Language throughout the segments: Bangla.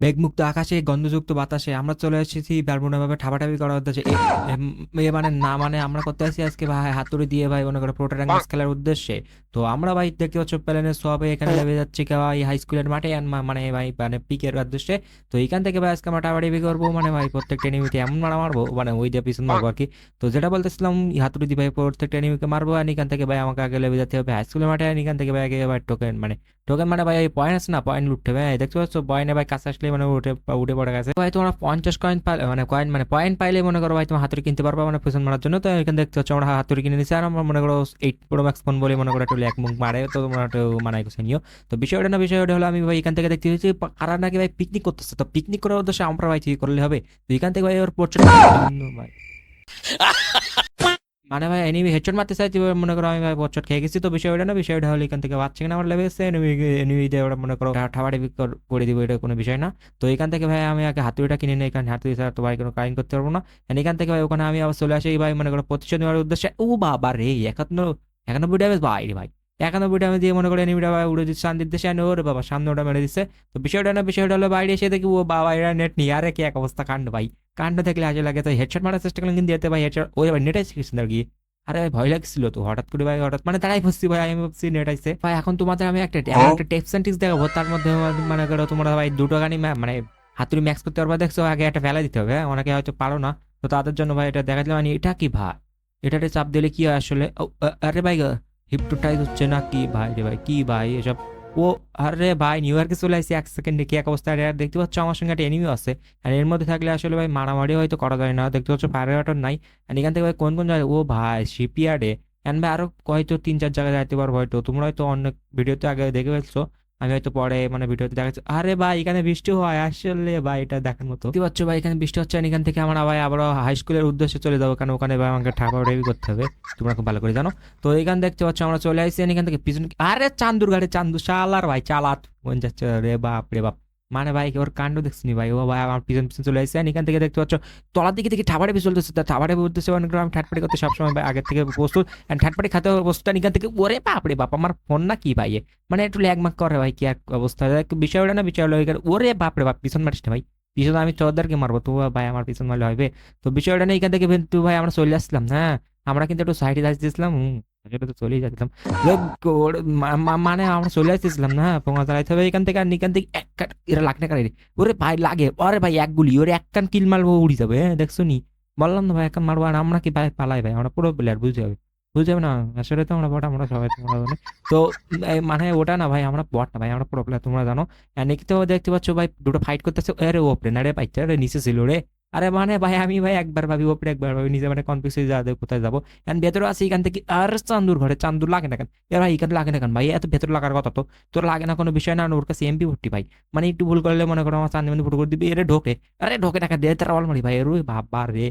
মেঘমুক্ত আকাশে গন্ধযুক্ত বাতাসে আমরা চলে এসেছি ব্যারমুডাভাবে ঠাপাঠাপি করার উদ্দেশ্যে। এ- মানে না মানে আমরা করতে আসি আজকে ভাই হাতুড়ি দিয়ে ভাই মনে করো প্রোটোরাঙ্গাস খেলার উদ্দেশ্যে। তো আমরা ভাই দেখতে পাচ্ছ প্লেনের সবে এখানে লেগে যাচ্ছি কে ভাই হাই স্কুলের মাঠে মানে ভাই মানে পিকের উদ্দেশ্যে। তো এইখান থেকে ভাই আজকে আমরা টাপাটাপি করব মানে ভাই প্রত্যেকটা এনিমিতে এমন মারা মারবো মানে ওই দিয়ে পিছন মারবো আর কি তো যেটা বলতেছিলাম হাতুড়ি দিয়ে ভাই প্রত্যেকটা এনিমিকে মারবো আর এখান থেকে ভাই আমাকে আগে লেগে যেতে হবে হাই স্কুলের মাঠে আর এখান থেকে ভাই আগে ভাই টোকেন মানে টোকেন মানে ভাই পয়েন্ট আছে না পয়েন্ট লুটতে হবে। হ্যাঁ, দেখতে পাচ্ছ পয়েন্টে ভাই কাছে আসলে মানে উঠে উঠে পড়ে গেছে। ভাই তোমরা পঞ্চাশ কয়েন পাইলে মানে কয়েন মানে পয়েন্ট পাইলে মনে করো ভাই তোমার হাতুড়ি কিনতে পারবা মানে পিছন মারার জন্য। তো এখানে দেখতে পাচ্ছ আমরা হাতুড়ি কিনে নিচ্ছি আর আমরা মনে করো এইট প্রো ম্যাক্স ফোন বলে মনে করো একটু এক মুখ মারে তো তোমরা একটু মানাই গুছিয়ে নিও। তো বিষয়টা না বিষয়টা হলো আমি ভাই এখান থেকে দেখতে পেয়েছি কারা নাকি ভাই পিকনিক করতেছে? তো পিকনিক করার উদ্দেশ্যে আমরা ভাই কি করলে হবে? তো এখান থেকে ভাই ওর পড়ছে ভাই মানে ভাই এনিমি হেডশট মারতে চাইছি মনে করো আমি ভাই বচট খেয়ে গেছি তো বিষয় ওটা না, বিষয়টা হলো এখান থেকে বাচ্চা কিনা আমার লেগে এসছে এনিমি এনিমি দিয়ে ওটা মনে করো ঠাবাড়ি করে দিব, এটা কোনো বিষয় না। তো এখান থেকে ভাই আমি আগে হাতুড়িটা কিনে নিই এখানে হাতুড়ি ছাড়া তো ভাই কোনো কাইন করতে পারব না। এখান থেকে ভাই ওখানে আমি আবার চলে আসি, ভাই মনে করো প্রতিশোধ নেওয়ার উদ্দেশ্যে। ও বাবা রে একান্ন একানব্বই ড্যামেজ ভাই রে ভাই। একানব্বই আমি দিয়ে মনে করো এনিমিটা ভাই উড়ে দিচ্ছে। শান্তির দেশে and ওরে বাবা সামনে ওটা মেরে দিচ্ছে। তো বিষয়টা না বিষয়টা হলো বাইরে এসে দেখি ও বাবা এরা নেট নিয়ে আরে কি এক অবস্থা কাণ্ড ভাই। কাণ্ড দেখলে আজে লাগে তো হেডশট মারার চেষ্টা করলাম কিন্তু এতে ভাই হেডশট ওই ভাই নেট আসছে কিছু গিয়ে আরে ভাই ভয় লাগছিল তো হঠাৎ করে ভাই হঠাৎ মানে তারাই বুঝছি ভাই আমি ভাবছি নেট আইছে। ভাই এখন তোমাদের আমি একটা এমন একটা টিপস এন্ড টিক্স দেখাবো তার মধ্যে মানে করো তোমরা ভাই দুটো গানি মানে হাতুড়ি ম্যাক্স করতে পারবা দেখছ আগে একটা ফেলা দিতে হবে হ্যাঁ? অনেকে হয়তো পারো না। তো তাদের জন্য ভাই এটা দেখা দিলাম মানে এটা কি ভাই? এটাতে চাপ দিলে কি হয় আসলে? আরে ভাই হিপটোটাইজ হচ্ছে না, কি ভাই রে ভাই, কি ভাই এসব? ও, আরে ভাই নিউ ইয়র্কে চলে আসছি এক সেকেন্ডে কি এক অবস্থা? আর দেখতে পাচ্ছ আমার সঙ্গে একটা এনিমি আছে। আর এর মধ্যে থাকলে আসলে ভাই মারামারি হয়তো করা যায় না। দেখতে পাচ্ছ ফায়ার ওয়াটার নাই। আর এখান থেকে ভাই কোন কোন জায়গায়? ও ভাই শিপইয়ার্ডে অ্যান্ড ভাই আরও হয়তো তিন চার জায়গায় যাইতে পারব হয়তো। তোমরা হয়তো অনেক ভিডিওতে আগে দেখে ফেলছো। আমি হয়তো পরে মানে ভিডিওতে দেখাচ্ছি। আরে ভাই, এখানে বৃষ্টি হয়, আসলে ভাই এটা দেখার মতো। দেখতে পাচ্ছ ভাই, এখানে বৃষ্টি হচ্ছে এখান থেকে আমার ভাই আবার হাই স্কুলের উদ্দেশ্যে চলে যাব, কারণ ওখানে ভাই আমাকে ঠাকুর রেডি করতে হবে। তোমরা খুব ভালো করে জানো। তো এখান দেখতে পাচ্ছ, আমরা চলে আসছি এখান থেকে পিছন আরে চান্দুর গাড়ি চান্দু, শালার ভাই, চালাত। মন যাচ্ছে রে বাপ রে বাপ। মানে ভাই ওর কাণ্ড দেখছি ভাই। ও ভাই, আমার পিছন পিছন চলে আসছে। এখান থেকে দেখতে পাচ্ছ, তলার দিকে দেখি ঠাবাড়ে পিছন চলতেছে তা ঠাবাড়ে বলতেছে অনেক আমি ঠাটপাটি করতে সবসময় ভাই আগের থেকে প্রস্তুত। অ্যান্ড ঠাটপাটি খাতে বস্তুটা এখান থেকে, ওরে বাপ রে বাপ, আমার ফোন না কি ভাই? মানে একটু ল্যাগ মাক করে ভাই, কি এক অবস্থা? বিষয় ওটা না, বিষয় হলো ওরে বাপ রে বাপ, পিছন মারিস না ভাই। পিছন আমি চোদ্দারকে মারবো, তো ভাই আমার পিছন মারলে হবে। তো বিষয়টা না, এখান থেকে কিন্তু ভাই আমরা চলে আসলাম হ্যাঁ? আমরা কিন্তু একটু সাইডে যাচ্ছিলাম তো চলেই যাচ্ছিলাম। মানে আমরা চলে আসতেছিলাম না, পোঙা চালাইতে হবে এখান থেকে, আর এখান থেকে এক কাট এরা লাখ টাকা রে। ওরে ভাই, লাগে। ওরে ভাই, এক গুলি, ওরে এক কান কিল মারবো, উড়ি যাবে হ্যাঁ দেখছ নি? বললাম না ভাই, এক কান মারবো, আর আমরা কি ভাই পালাই ভাই? আমরা পুরো প্লেয়ার বুঝতে হবে বুঝতে হবে না, আসলে তো আমরা বট আমরা সবাই তোমরা জানো। তো মানে ওটা না ভাই, আমরা বট না ভাই, আমরা পুরো প্লেয়ার তোমরা জানো। এনে তো দেখতে পাচ্ছ ভাই, দুটো ফাইট করতেছে, আরে ওপরে না রে পাইছে আরে নিচে ছিল রে। আরে মানে ভাই, আমি ভাই একবার ভাবি, ওপরে একবার ভাবি, নিজে মানে কনফিউজ হয়ে যাবে কোথায় যাব? এখন ভেতরে আছে এখান থেকে আর চান্দুর ঘরে, চান্দুর লাগে না কেন? এর ভাই, এখানে লাগে না কেন ভাই? এত ভেতরে লাগার কথা তো। তোর লাগে না কোনো বিষয় না ওর কাছে এমপি ভর্তি ভাই। মানে একটু ভুল করলে মনে করো আমার চান্দি মানে ভুল করে দিবি, এরে ঢোকে। আরে ঢোকে টাকা দে তারা অলমারি ভাই, এর বাবা রে।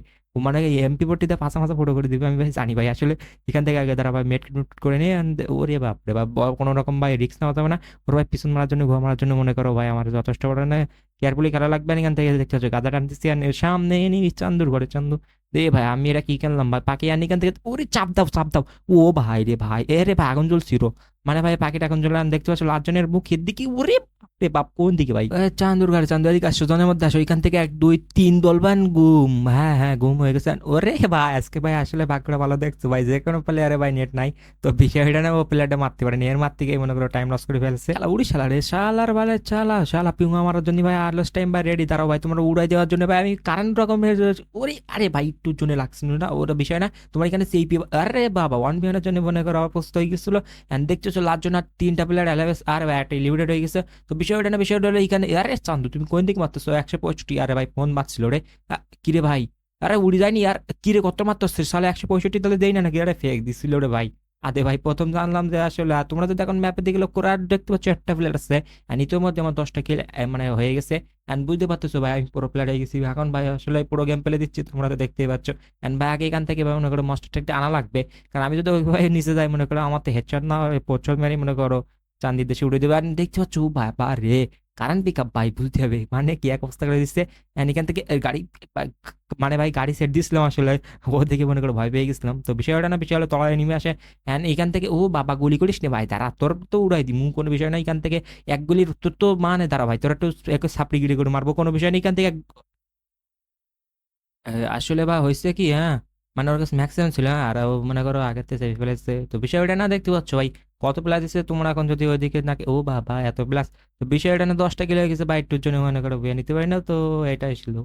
মানে এমপি ভর্তিতে পাঁচা মাসা ফুটো করে দিবি, আমি ভাই জানি ভাই। আসলে এখান থেকে আগে তারা ভাই মেট নোট করে নিয়ে ওরে বাপ রে কোনো রকম ভাই রিক্স নেওয়া যাবে না। ওর ভাই পিছন মারার জন্য ঘুমা মারার জন্য মনে করো ভাই আমার যথেষ্ট বড় না। কেয়ারফুলি খেলা লাগবে না এখান থেকে, দেখতে হচ্ছে গাদা টানতেছি আর সামনে নি চান্দুর ঘরে চান্দু দে ভাই, আমি এটা কি কিনলাম ভাই? পাখি আনি এখান থেকে, ওরে চাপ দাও চাপ দাও। ও ভাই রে ভাই, এ রে ভাই, আগুন জ্বলছিল। মানে ভাই পাখিটা আগুন জ্বলে দেখতে পাচ্ছ লালজনের মুখের দিকে, ওরে বাপরে বাপ কোন দিকে ভাই? চান্দুর ঘরে চান্দু এদিকে আসছো জনের মধ্যে আসো এখান থেকে এক দুই তিন দলবান গুম। হ্যাঁ হ্যাঁ গুম হয়ে গেছে। ওরে ভাই আজকে ভাই আসলে ভাগ্যটা ভালো দেখছ ভাই। যে কোনো প্লেয়ারে ভাই নেট নাই। তো বিষয়টা না ও প্লেয়ারটা মারতে পারেনি। এর মারতে গিয়ে মনে করো টাইম লস করে ফেলছে। শালা উড়ি শালা রে শালার বালে চালা শালা পিউঙা মারার জন্য ভাই আর লস টাইম ভাই রেডি দাঁড়াও ভাই তোমরা উড়াই দেওয়ার জন্য ভাই আমি কারেন্ট রকমের ওরে আরে ভাই একটু জন্য লাগছিল না ওটা বিষয় না। তোমার এখানে সেই আরে বাবা ওয়ান বিহানের জন্য মনে করো অবস্থা হয়ে গেছিল। এন্ড দেখছ লাস্ট জন্য তিনটা প্লেয়ার এলাবেস আর একটা লিমিটেড হয়ে গেছে। তো বিষয়টা না, বিষয়টা হলো এখানে আরে চান্দু, তুমি কোন দিকে মারতেছো? একশো পঁয়ষট্টি, আরে ভাই, ফোন মারছিল রে। কিরে ভাই? আরে উড়ি যায়নি, আর কিরে কত মারতেছে সালে একশো পঁয়ষট্টি তাহলে দেই না নাকি? আরে ফেক দিছিল রে ভাই। আদে ভাই, প্রথম জানলাম যে আসলে তোমরা যদি এখন ম্যাপে দিকে লক্ষ্য আর দেখতে পাচ্ছ একটা প্লেয়ার আছে আর ইতিমধ্যে আমার দশটা কিল মানে হয়ে গেছে। অ্যান্ড বুঝতে পারতেছো ভাই, আমি পুরো প্লেয়ার হয়ে গেছি। এখন ভাই, আসলে পুরো গেম পেলে দিচ্ছি, তোমরা তো দেখতেই পাচ্ছ। অ্যান্ড ভাই, আগে এখান থেকে ভাই, মনে করো মাস্টার ট্যাকটা আনা লাগবে। কারণ আমি যদি ওইভাবে নিচে যাই, মনে করো, আমার তো হেডশট না প্রচুর মেরে মনে করো চান্দির দেশে উড়ে দেবে। আর দেখতে পাচ্ছ বাবা রে কারেন্ট পিক আপ ভাই, বুঝতে হবে। মানে কি এক অবস্থা করে দিচ্ছে। অ্যান্ড এখান থেকে গাড়ি মানে ভাই, গাড়ি সেট দিয়েছিলাম আসলে। ও দেখে মনে করো ভয় পেয়ে গেছিলাম। তো বিষয়টা না, বিষয় হলো তলায় নেমে আসে। অ্যান্ড এখান থেকে, ও বাবা, গুলি করিস নে ভাই, দাঁড়া, তোর তো উড়াই দিমু কোনো বিষয় না এখান থেকে। এক গুলির তোর তো মানে দাঁড়া ভাই, তোর একটু এক সাপড়ি গিরি করে মারবো, কোনো বিষয় নেই এখান থেকে। আসলে বা হয়েছে কি হ্যাঁ? মানে ওর কাছে ম্যাক্সিমাম ছিল, আর ও মনে করো আগের থেকে সেমি ফেলেছে। তো বিষয়টা না দেখতে পাচ্ছ ভাই, কত প্লাস দিচ্ছে তোমরা এখন যদি ওইদিকে নাকি, ও বাবা এত প্লাস তো বিষয়টা না দশটা কিলো হয়ে গেছে বা টুর জন্য মনে করো, বিয়ে নিতে পারি না, তো এটাই ছিল।